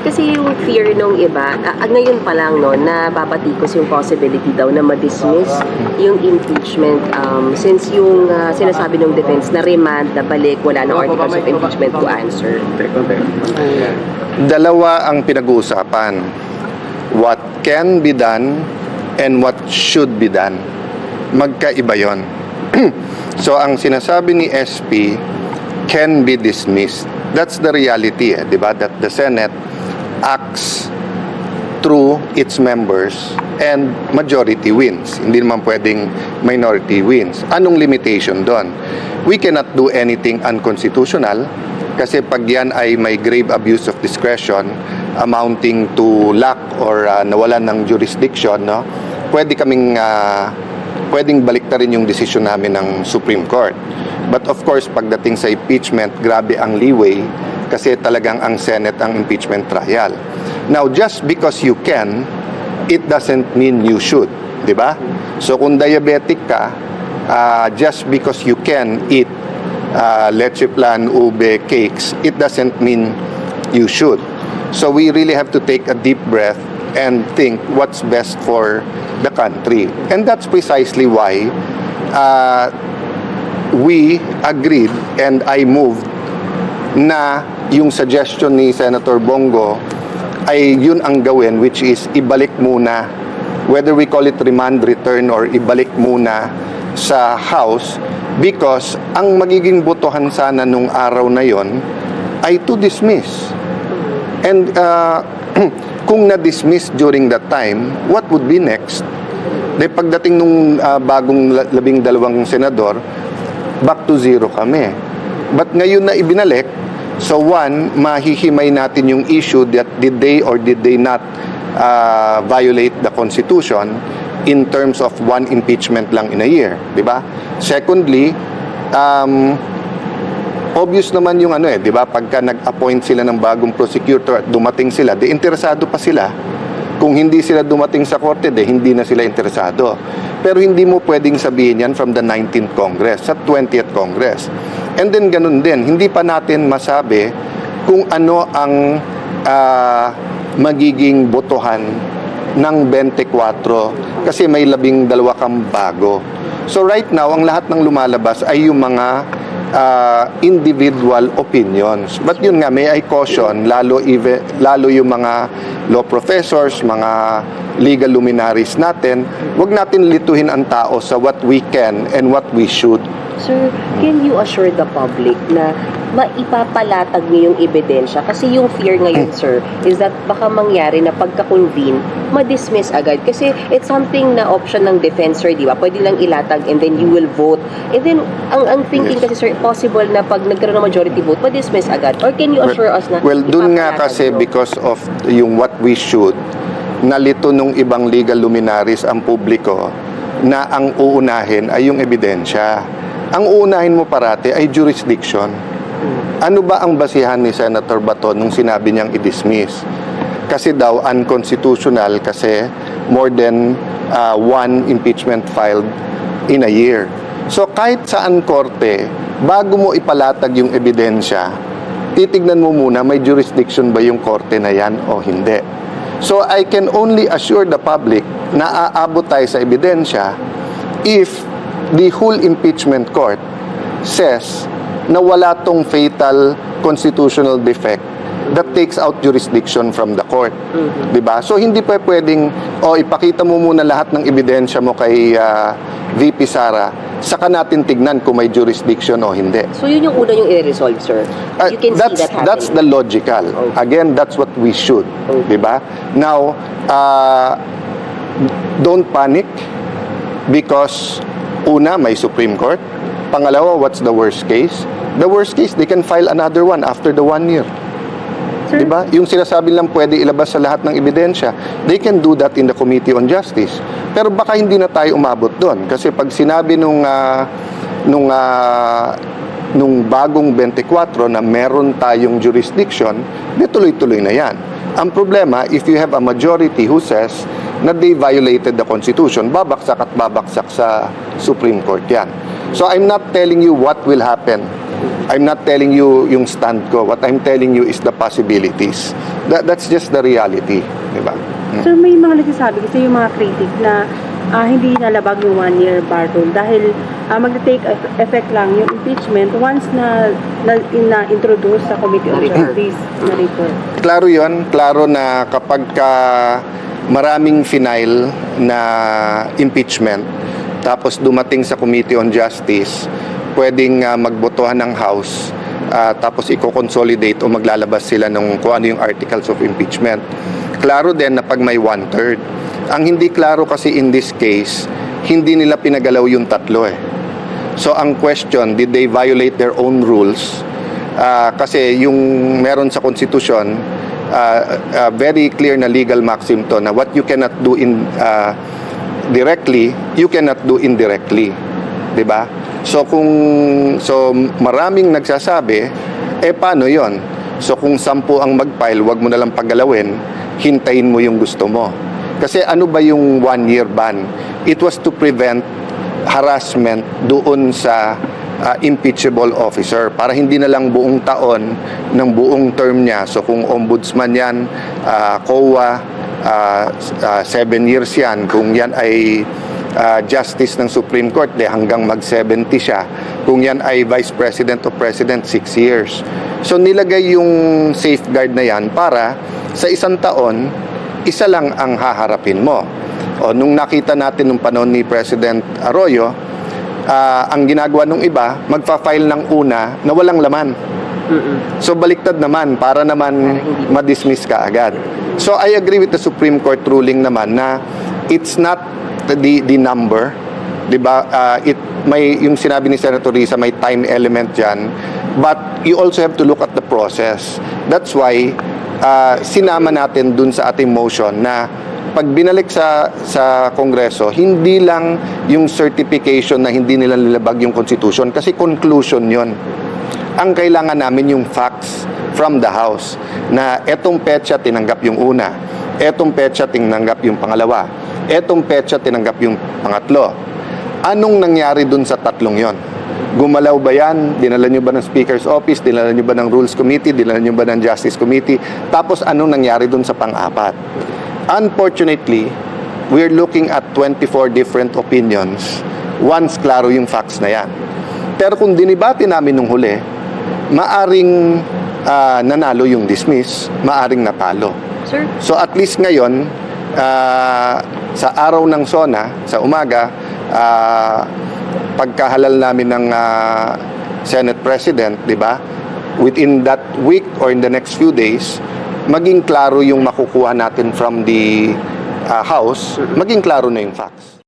Kasi yung fear nung iba, ah, ngayon pa lang no, na babatikos yung possibility daw na ma-dismiss yung impeachment um, since yung ah, sinasabi ng defense na remand, na balik, wala na articles of impeachment to answer. Dalawa ang pinag-uusapan. What can be done and what should be done. Magkaiba yon. so ang sinasabi ni SP can be dismissed. That's the reality, eh, 'di ba? That the Senate acts through its members and majority wins. Hindi naman pwedeng minority wins. Anong limitation doon? We cannot do anything unconstitutional kasi pag yan ay may grave abuse of discretion amounting to lack or uh, nawalan ng jurisdiction, no? Pwede kaming uh, pwedeng baliktarin yung desisyon namin ng Supreme Court. But of course, pagdating sa impeachment, grabe ang leeway kasi talagang ang Senate ang impeachment trial. Now, just because you can, it doesn't mean you should, 'di ba? So kung diabetic ka, ah, just because you can eat uh, leche plan, ube, cakes, it doesn't mean you should. So we really have to take a deep breath and think what's best for the country. And that's precisely why uh, we agreed and I moved na yung suggestion ni Senator Bongo ay yun ang gawin which is ibalik muna whether we call it remand return or ibalik muna sa House because ang magiging botohan sana nung araw na yon ay to dismiss. And uh, kung na-dismiss during that time, what would be next? De pagdating nung uh, bagong la- labing dalawang senador, back to zero kami. But ngayon na ibinalik, so one, mahihimay natin yung issue that did they or did they not uh, violate the Constitution in terms of one impeachment lang in a year, di ba? Secondly, um, obvious naman yung ano eh, 'di ba? Pagka nag-appoint sila ng bagong prosecutor at dumating sila, de interesado pa sila. Kung hindi sila dumating sa korte, de hindi na sila interesado. Pero hindi mo pwedeng sabihin yan from the 19th Congress, sa 20th Congress. And then ganun din, hindi pa natin masabi kung ano ang ah, magiging botohan ng 24 kasi may labing dalawa kang bago. So right now, ang lahat ng lumalabas ay yung mga uh, individual opinions. But yun nga, may I caution, lalo, even, lalo yung mga law professors, mga legal luminaries natin, wag natin lituhin ang tao sa what we can and what we should. Sir, can you assure the public na maipapalatag niyo yung ebidensya? Kasi yung fear ngayon, sir, is that baka mangyari na pagka-convene, ma-dismiss agad. Kasi it's something na option ng defense, sir, di ba? Pwede lang ilatag and then you will vote. And then, ang, ang thinking Yes. kasi, sir, possible na pag nagkaroon ng majority vote, ma-dismiss agad. Or can you assure us na Well, dun nga kasi niyo? because of yung what we should, nalito nung ibang legal luminaries ang publiko na ang uunahin ay yung ebidensya. Ang uunahin mo parate ay jurisdiction. Ano ba ang basihan ni Senator Bato nung sinabi niyang i-dismiss? Kasi daw unconstitutional kasi more than uh, one impeachment filed in a year. So kahit saan korte, bago mo ipalatag yung ebidensya, titignan mo muna may jurisdiction ba yung korte na yan o hindi. So I can only assure the public na aabot tayo sa ebidensya if the whole impeachment court says na wala tong fatal constitutional defect that takes out jurisdiction from the court. 'Di ba? So hindi pa pwedeng o ipakita mo muna lahat ng ebidensya mo kay ah, VP Sara saka natin tignan kung may jurisdiction o hindi. So yun yung una yung i-resolve, sir. Uh, you can that's see that happening. that's the logical. Okay. Again, that's what we should, Okay. 'di ba? Now, uh, don't panic because una may Supreme Court. Pangalawa, what's the worst case? The worst case, they can file another one after the one year. Sir? 'Di ba? Yung sinasabi lang pwede ilabas sa lahat ng ebidensya, they can do that in the Committee on Justice. Pero baka hindi na tayo umabot doon kasi pag sinabi nung ah, nung ah, nung bagong 24 na meron tayong jurisdiction, di tuloy-tuloy na 'yan. Ang problema, if you have a majority who says na they violated the Constitution, babaksak at babaksak sa Supreme Court yan. So I'm not telling you what will happen. I'm not telling you yung stand ko. What I'm telling you is the possibilities. That, that's just the reality. Di ba? Sir, may mga nagsasabi kasi yung mga critic na ah, hindi nalabag yung one-year bar rule dahil uh, mag-take eff- effect lang yung impeachment once na, na, na sa Committee on Na-refer. Justice na refer. Klaro yon Klaro na kapag ka maraming final na impeachment, tapos dumating sa Committee on Justice, pwedeng ah, magbotohan ng House, ah, tapos i-consolidate o maglalabas sila ng kung ano yung articles of impeachment. Klaro din na pag may one-third. Ang hindi klaro kasi in this case, hindi nila pinagalaw yung tatlo eh. So ang question, did they violate their own rules? Ah, kasi yung meron sa konstitusyon, ah, ah, very clear na legal maxim to na what you cannot do in ah, directly, you cannot do indirectly. 'Di ba? So kung so maraming nagsasabi, eh paano 'yon? So kung sampu ang mag-file, wag mo na lang paggalawin, hintayin mo yung gusto mo. Kasi ano ba yung one year ban? It was to prevent harassment doon sa uh, impeachable officer para hindi na lang buong taon ng buong term niya. So kung ombudsman yan, uh, COA, uh, uh, seven years yan. Kung yan ay uh, justice ng Supreme Court, de hanggang mag-70 siya. Kung yan ay vice president o president, six years. So nilagay yung safeguard na yan para sa isang taon, isa lang ang haharapin mo. O nung nakita natin nung panahon ni President Arroyo, ah, ang ginagawa nung iba, magfa-file ng una na walang laman. So baliktad naman para naman ma-dismiss ka agad. So I agree with the Supreme Court ruling naman na it's not the the number, 'di ba? Ah, it may yung sinabi ni Senator Risa may time element diyan, but you also have to look at the process. That's why ah, sinama natin dun sa ating motion na pag binalik sa sa Kongreso, hindi lang yung certification na hindi nila nilabag yung Constitution kasi conclusion 'yon ang kailangan namin yung facts from the House na etong petsa tinanggap yung una, etong petsa tinanggap yung pangalawa, etong petsa tinanggap yung pangatlo. Anong nangyari dun sa tatlong yon? Gumalaw ba yan? Dinala nyo ba ng Speaker's Office? Dinala nyo ba ng Rules Committee? Dinala nyo ba ng Justice Committee? Tapos anong nangyari dun sa pang-apat? Unfortunately, we're looking at 24 different opinions once klaro yung facts na yan. Pero kung dinibati namin nung huli, maaring ah, nanalo yung dismiss, maaring natalo. Sir, So at least ngayon, ah, sa araw ng SONA, sa umaga, ah, pagkahalal namin ng ah, Senate President, di ba? Within that week or in the next few days, maging klaro yung makukuha natin from the ah, House, maging klaro na yung facts.